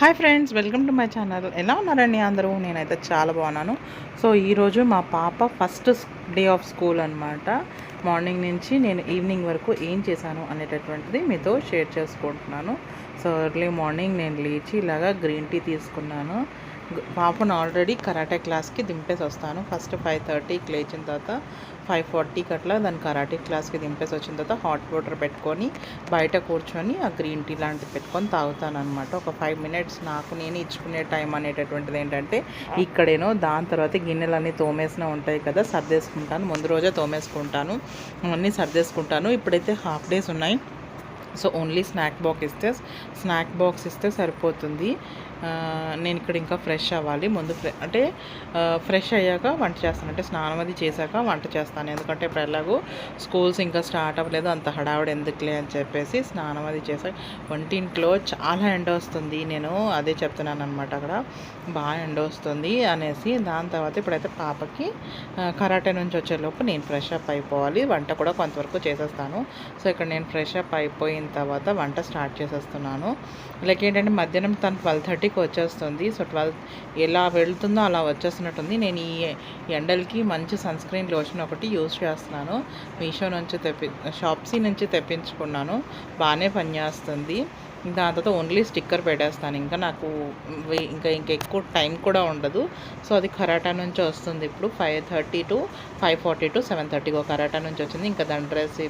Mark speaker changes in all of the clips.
Speaker 1: Hi friends welcome to my channel. ఎలా ఉన్నారండి అందరూ? నేనైతే చాలా బాగున్నాను. సో ఈరోజు మా పాప ఫస్ట్ డే ఆఫ్ స్కూల్ అనమాట మార్నింగ్ నుంచి నేను ఈవినింగ్ వరకు ఏం చేశాను అనేటటువంటిది మీతో షేర్ చేసుకుంటున్నాను. సో ఎర్లీ మార్నింగ్ నేను లేచి ఇలాగా గ్రీన్ టీ తీసుకున్నాను. పాపను ఆల్రెడీ కరాటే క్లాస్కి దింపేసి వస్తాను ఫస్ట్ ఫైవ్ థర్టీకి లేచిన తర్వాత ఫైవ్ ఫార్టీకి అట్లా దాని కరాటే క్లాస్కి దింపేసి వచ్చిన తర్వాత హాట్ వాటర్ పెట్టుకొని బయట కూర్చొని ఆ గ్రీన్ టీ లాంటిది పెట్టుకొని తాగుతాను అనమాట ఒక ఫైవ్ మినిట్స్ నాకు నేను ఇచ్చుకునే టైం అనేటటువంటిది ఏంటంటే ఇక్కడేనో దాని తర్వాత గిన్నెలన్నీ తోమేసిన ఉంటాయి కదా సర్దేసుకుంటాను. ముందు రోజే తోమేసుకుంటాను. అన్నీ సర్దేసుకుంటాను. ఇప్పుడైతే హాఫ్ డేస్ ఉన్నాయి. సో ఓన్లీ స్నాక్ బాక్స్ ఇస్తే స్నాక్ బాక్స్ ఇస్తే సరిపోతుంది. నేను ఇక్కడ ఇంకా ఫ్రెష్ అవ్వాలి. ముందు అంటే ఫ్రెష్ అయ్యాక వంట చేస్తాను. అంటే స్నానం అది చేశాక వంట చేస్తాను. ఎందుకంటే ఇప్పుడు ఎలాగో స్కూల్స్ ఇంకా స్టార్ట్ అవ్వలేదు. అంత హడావిడి ఎందుకులే అని చెప్పేసి స్నానం అది చేశాక వంటింట్లో చాలా ఎండ వస్తుంది. నేను అదే చెప్తున్నాను అనమాట అక్కడ. బాగా ఎండ వస్తుంది అనేసి దాని తర్వాత ఇప్పుడైతే పాపకి కరాటే నుంచి వచ్చేలోపు నేను ఫ్రెష్ అప్ అయిపోవాలి. వంట కూడా కొంతవరకు చేసేస్తాను. సో ఇక్కడ నేను ఫ్రెష్ అప్ అయిపోయిన తర్వాత వంట స్టార్ట్ చేసేస్తున్నాను. లైక్ ఏంటంటే మధ్యాహ్నం తను ట్వెల్వ్ ఇంటికి వచ్చేస్తుంది. సో ట్వెల్వ్ ఎలా వెళ్తుందో అలా వచ్చేస్తున్నట్టుంది. నేను ఈ ఎండలకి మంచి సన్ స్క్రీన్ లోషన్ ఒకటి యూజ్ చేస్తున్నాను. మీషో నుంచి తెప్పి షాప్సీ నుంచి తెప్పించుకున్నాను. బాగానే పనిచేస్తుంది. దాని తర్వాత ఓన్లీ స్టిక్కర్ పెట్టేస్తాను. ఇంకా నాకు ఇంకా ఇంకా ఎక్కువ టైం కూడా ఉండదు. సో అది కరాటా నుంచి వస్తుంది ఇప్పుడు. Five thirty to five forty to seven థర్టీకి ఒక కరాటా నుంచి వచ్చింది. ఇంకా దాని డ్రెస్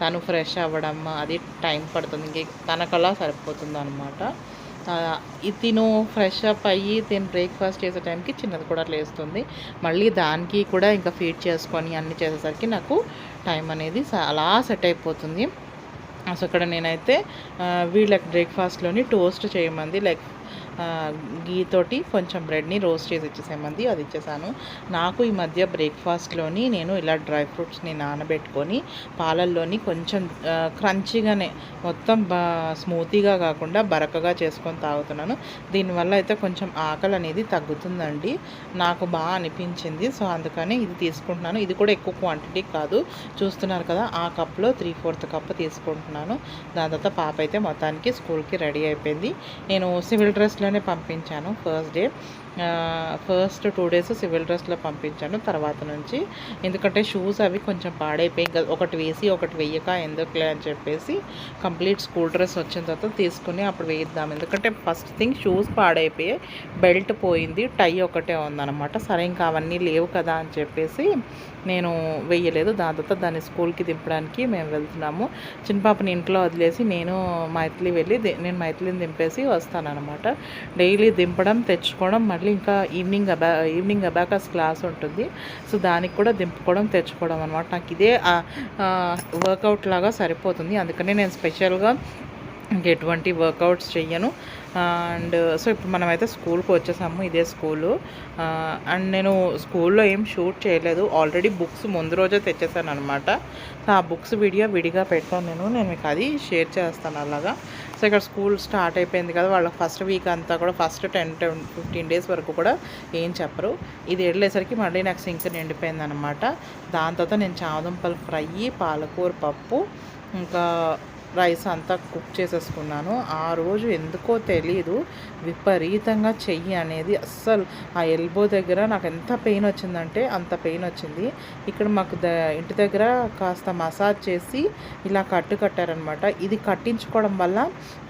Speaker 1: తను ఫ్రెష్ అవ్వడం అది టైం పడుతుంది. ఇంక తనకలా సరిపోతుంది అనమాట తిను ఫ్రెష్ అప్ అయ్యి తిను బ్రేక్ఫాస్ట్ చేసే టైంకి చిన్నది కూడా లేస్తుంది. మళ్ళీ దానికి కూడా ఇంకా ఫీడ్ చేసుకొని అన్నీ చేసేసరికి నాకు టైం అనేది అలా సెట్ అయిపోతుంది. సో ఇక్కడ నేనైతే వీళ్ళకి బ్రేక్ఫాస్ట్లోని టోస్ట్ చేయమంది. లైక్ గీతోటి గీ తోటి కొంచెం బ్రెడ్ని రోస్ట్ చేసి ఇచ్చేసేమంది అది ఇచ్చేసాను. నాకు ఈ మధ్య బ్రేక్ఫాస్ట్లోని నేను ఇలా డ్రై ఫ్రూట్స్ని నానబెట్టుకొని పాలల్లోని కొంచెం క్రంచీగానే మొత్తం స్మూతీగా కాకుండా బరకగా చేసుకొని తాగుతున్నాను. దీనివల్ల అయితే కొంచెం ఆకలి అనేది తగ్గుతుందండి. నాకు బాగా అనిపించింది. సో అందుకని ఇది తీసుకుంటున్నాను. ఇది కూడా ఎక్కువ క్వాంటిటీ కాదు. చూస్తున్నారు కదా ఆ కప్లో త్రీ ఫోర్త్ కప్ తీసుకుంటున్నాను. దాని తర్వాత పాప అయితే మొత్తానికి స్కూల్కి రెడీ అయిపోయింది. నేను సివిల్ డ్రెస్లోనే పంపించాను first day. First two days civil డ్రెస్లో పంపించాను తర్వాత నుంచి. ఎందుకంటే షూస్ అవి కొంచెం పాడైపోయి ఇంకా ఒకటి వేసి ఒకటి వేయక ఎందుకులే అని చెప్పేసి కంప్లీట్ స్కూల్ డ్రెస్ వచ్చిన తర్వాత తీసుకుని అప్పుడు వేయిద్దాం ఎందుకంటే ఫస్ట్ థింగ్ షూస్ పాడైపోయాయి బెల్ట్ పోయింది టై ఒకటే ఉందన్నమాట. సరే ఇంకా అవన్నీ లేవు కదా అని చెప్పేసి నేను వేయలేదు. దాని తర్వాత దాన్ని స్కూల్కి దింపడానికి మేము వెళ్తున్నాము. చిన్న పాపని ఇంట్లో వదిలేసి నేను మైథిలి వెళ్ళి నేను మైథిలిని దింపేసి వస్తానన్నమాట. డైలీ దింపడం తెచ్చుకోవడం మళ్ళీ ఇంకా ఈవినింగ్ అబా ఈవినింగ్ అబాకాస్ క్లాస్ ఉంటుంది. సో దానికి కూడా దింపుకోవడం తెచ్చుకోవడం అనమాట నాకు ఇదే వర్కౌట్ లాగా సరిపోతుంది. అందుకనే నేను స్పెషల్గా ఇంక ఎటువంటి వర్కౌట్స్ చెయ్యను. అండ్ సో ఇప్పుడు మనమైతే స్కూల్కి వచ్చేసాము ఇదే స్కూలు. అండ్ నేను స్కూల్లో ఏం షూట్ చేయలేదు. ఆల్రెడీ బుక్స్ ముందు రోజే తెచ్చేసాను అనమాట ఆ బుక్స్ వీడియో విడిగా పెట్టాను నేను. నేను మీకు అది షేర్ చేస్తాను అలాగా. సో ఇక్కడ స్కూల్ స్టార్ట్ అయిపోయింది కదా వాళ్ళ ఫస్ట్ వీక్ అంతా కూడా first ten ten fifteen days వరకు కూడా ఏం చెప్పరు. ఇది వెళ్ళేసరికి మళ్ళీ నాకు సింక్ నిండిపోయింది అనమాట దాని తర్వాత నేను చామదుంపలు ఫ్రై పాలకూర పప్పు ఇంకా రైస్ అంతా కుక్ చేసేసుకున్నాను. ఆ రోజు ఎందుకో తెలీదు. విపరీతంగా చెయ్యి అనేది అస్సలు ఆ ఎల్బో దగ్గర నాకు ఎంత పెయిన్ వచ్చిందంటే అంత పెయిన్ వచ్చింది. ఇక్కడ మాకు ద ఇంటి దగ్గర కాస్త మసాజ్ చేసి ఇలా కట్టు కట్టారనమాట. ఇది కట్టించుకోవడం వల్ల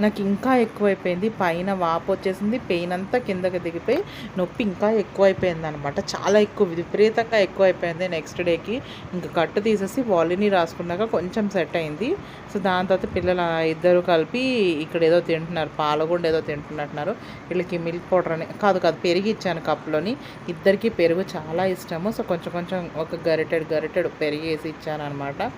Speaker 1: నాకు ఇంకా ఎక్కువైపోయింది. పైన వాపు వచ్చేసింది. పెయిన్ అంతా కిందకి దిగిపోయి నొప్పి ఇంకా ఎక్కువైపోయింది అనమాట చాలా ఎక్కువ విపరీతంగా ఎక్కువైపోయింది నెక్స్ట్ డేకి. ఇంకా కట్టు తీసేసి వాలిని రాసుకున్నాక కొంచెం సెట్ అయింది. సో దాని తర్వాత పిల్లలు ఇద్దరు కలిపి ఇక్కడ ఏదో తింటున్నారు పాలగుండ ఏదో తింటున్నట్టున్నారు. వీళ్ళకి మిల్క్ పౌడర్ అని కాదు కాదు పెరుగు ఇచ్చాను కప్లోని ఇద్దరికి పెరుగు చాలా ఇష్టము. సో కొంచెం కొంచెం ఒక గరిటెడు గరిటెడు పెరిగి వేసి ఇచ్చాను అనమాట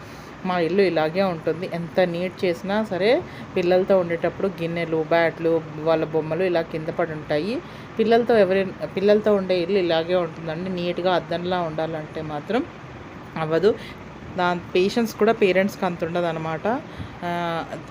Speaker 1: మా ఇల్లు ఇలాగే ఉంటుంది. ఎంత నీట్ చేసినా సరే పిల్లలతో ఉండేటప్పుడు గిన్నెలు బ్యాట్లు వాళ్ళ బొమ్మలు ఇలా కింద పడి ఉంటాయి. పిల్లలతో ఎవరి పిల్లలతో ఉండే ఇల్లు ఇలాగే ఉంటుందండి. నీట్గా అద్దంలా ఉండాలంటే మాత్రం అవ్వదు. దాని పేషెన్స్ కూడా పేరెంట్స్కి అంత ఉండదు అనమాట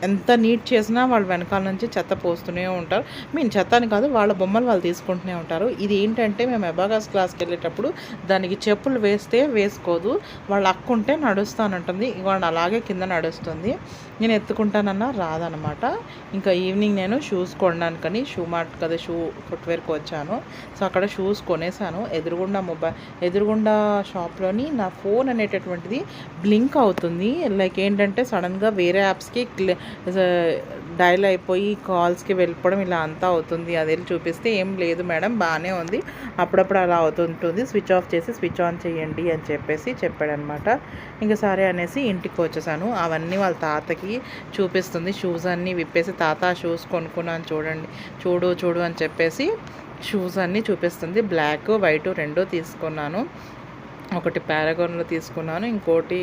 Speaker 1: ఎంత నీట్ చేసినా వాళ్ళు వెనకాల నుంచి చెత్త పోస్తూనే ఉంటారు. మీన్ చెత్త అని కాదు వాళ్ళ బొమ్మలు వాళ్ళు తీసుకుంటూనే ఉంటారు. ఇది ఏంటంటే మేము ఎబాగాస్ క్లాస్కి వెళ్ళేటప్పుడు దానికి చెప్పులు వేస్తే వేసుకోదు. వాళ్ళు అక్కుంటే నడుస్తానంటుంది. వాళ్ళు అలాగే కింద నడుస్తుంది. నేను ఎత్తుకుంటానన్నా రాదనమాట ఇంకా ఈవినింగ్ నేను షూస్ కొనడానికని షూ మార్ట్ కదా షూ ఫుట్వేర్కి వచ్చాను. సో అక్కడ షూస్ కొనేసాను. ఎదురుగుండా మొబైల్ ఎదురుగుండా షాప్లోని నా ఫోన్ అనేటటువంటిది బ్లింక్ అవుతుంది. లైక్ ఏంటంటే సడన్గా వేరే యాప్స్ యాప్స్కి డైల్ అయిపోయి కాల్స్కి వెళ్ళిపోవడం ఇలా అంతా అవుతుంది. అది వెళ్ళి చూపిస్తే ఏం లేదు మేడం బాగానే ఉంది. అప్పుడప్పుడు అలా అవుతుంటుంది. స్విచ్ ఆఫ్ చేసి స్విచ్ ఆన్ చేయండి అని చెప్పేసి చెప్పాడనమాట. ఇంకా సరే అనేసి ఇంటికి వచ్చేసాను. అవన్నీ వాళ్ళ తాతకి చూపిస్తుంది. షూస్ అన్నీ విప్పేసి తాత షూస్ కొనుక్కున్నాను చూడండి చూడు చూడు అని చెప్పేసి షూస్ అన్నీ చూపిస్తుంది. బ్లాక్ వైట్ రెండు తీసుకున్నాను. ఒకటి పారాగోన్లో తీసుకున్నాను. ఇంకోటి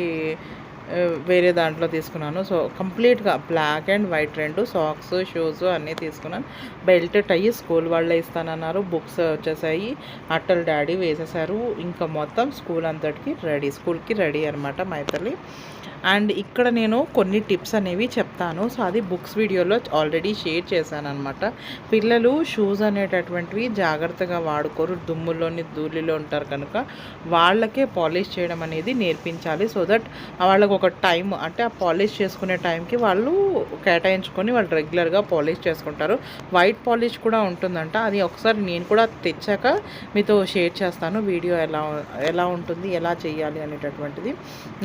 Speaker 1: వేరే దాంట్లో తీసుకున్నాను. సో కంప్లీట్గా బ్లాక్ అండ్ వైట్ రెండు సాక్స్ షూస్ అన్నీ తీసుకున్నాను. బెల్ట్ టై స్కూల్ వాళ్ళే ఇస్తానన్నారు. బుక్స్ వచ్చేసాయి. అట్టలు డాడీ వేసేసారు. ఇంకా మొత్తం స్కూల్ అంతటికి రెడీ. స్కూల్కి రెడీ అనమాట మైతల్లి అండ్ ఇక్కడ నేను కొన్ని టిప్స్ అనేవి చెప్తాను. సో అది బుక్స్ వీడియోలో ఆల్రెడీ షేర్ చేశాను అనమాట పిల్లలు షూస్ అనేటటువంటివి జాగ్రత్తగా వాడుకోరు. దుమ్ములోని ధూళిలో ఉంటారు కనుక వాళ్ళకే పాలిష్ చేయడం అనేది నేర్పించాలి. సో దట్ వాళ్ళకు ఒక టైం అంటే ఆ పాలిష్ చేసుకునే టైంకి వాళ్ళు కేటాయించుకొని వాళ్ళు రెగ్యులర్గా పాలిష్ చేసుకుంటారు. వైట్ పాలిష్ కూడా ఉంటుందంట. అది ఒకసారి నేను కూడా తెచ్చాక మీతో షేర్ చేస్తాను. వీడియో ఎలా ఎలా ఉంటుంది ఎలా చేయాలి అనేటటువంటిది.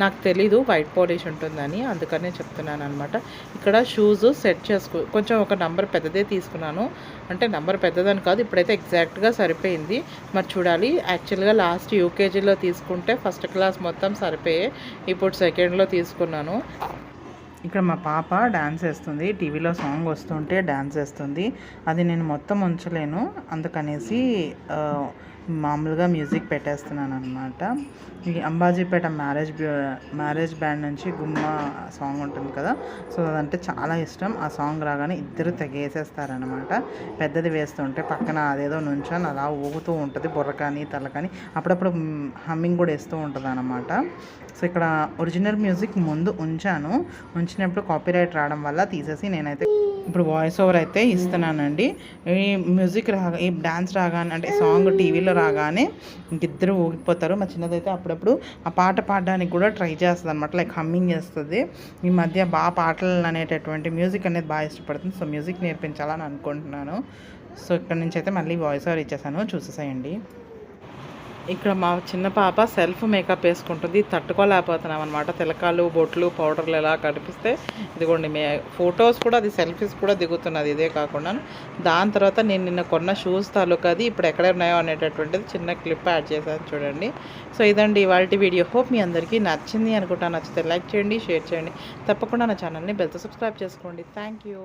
Speaker 1: నాకు తెలీదు. వైట్ పాలిష్ ఉంటుందని అందుకనే చెప్తున్నాను అనమాట ఇక్కడ షూస్ సెట్ చేసుకో కొంచెం ఒక నంబర్ పెద్దదే తీసుకున్నాను. అంటే నంబర్ పెద్దదని కాదు ఇప్పుడైతే ఎగ్జాక్ట్గా సరిపోయింది. మరి చూడాలి యాక్చువల్గా లాస్ట్ యూకేజీలో తీసుకుంటే ఫస్ట్ క్లాస్ మొత్తం సరిపోయే. ఇప్పుడు సెకండ్లో తీసుకున్నాను. ఇక్కడ మా పాప డ్యాన్స్ వేస్తుంది. టీవీలో సాంగ్ వస్తుంటే డ్యాన్స్ వేస్తుంది. అది నేను మొత్తం ఉంచలేను. అందుకనేసి మామూలుగా మ్యూజిక్ పెట్టేస్తున్నాను అనమాట ఈ అంబాజీపేట మ్యారేజ్ మ్యారేజ్ బ్యాండ్ నుంచి గుమ్మ సాంగ్ ఉంటుంది కదా సో అదంటే చాలా ఇష్టం. ఆ సాంగ్ రాగానే ఇద్దరు తెగేసేస్తారనమాట పెద్దది వేస్తుంటే పక్కన అదేదో నుంచొని అలా ఊగుతూ ఉంటుంది బుర్ర కానీ తల కానీ అప్పుడప్పుడు హమ్మింగ్ కూడా వేస్తూ ఉంటుంది అనమాట సో ఇక్కడ ఒరిజినల్ మ్యూజిక్ ముందు ఉంచాను. ఉంచినప్పుడు కాపీరైట్ రావడం వల్ల తీసేసి నేనైతే ఇప్పుడు వాయిస్ ఓవర్ అయితే ఇస్తున్నానండి. ఈ మ్యూజిక్ రాగా ఈ డాన్స్ రాగానే అంటే సాంగ్ టీవీలో రాగానే ఇద్దరు ఊగిపోతారు. మా చిన్నదైతే అప్పుడప్పుడు ఆ పాట పాడడానికి కూడా ట్రై చేస్తుంది అనమాట లైక్ హమ్మింగ్ చేస్తుంది. ఈ మధ్య బాగా పాటలు అనేటటువంటి మ్యూజిక్ అనేది బాగా ఇష్టపడుతుంది. సో మ్యూజిక్ నేర్పించాలని అనుకుంటున్నాను. సో ఇక్కడ నుంచి అయితే మళ్ళీ వాయిస్ ఓవర్ ఇచ్చేసాను. చూసేసేయండి. ఇక్కడ మా చిన్న పాప సెల్ఫ్ మేకప్ వేసుకుంటుంది. తట్టుకోలేకపోతున్నాం అనమాట తిలకాలు బొట్లు పౌడర్లు ఎలా కనిపిస్తే ఇదిగోండి మే ఫొటోస్ కూడా అది సెల్ఫీస్ కూడా దిగుతున్నది. ఇదే కాకుండా దాని తర్వాత నేను నిన్న కొన్న షూస్ తాలూకాది ఇప్పుడు ఎక్కడ ఉన్నాయో అనేటటువంటిది చిన్న క్లిప్ యాడ్ చేశాను చూడండి. సో ఇదండి ఇవాళ వీడియో. హోప్ మీ అందరికీ నచ్చింది అనుకుంటా. నచ్చితే లైక్ చేయండి షేర్ చేయండి. తప్పకుండా నా ఛానల్ని బెల్తో సబ్స్క్రైబ్ చేసుకోండి. Thank you.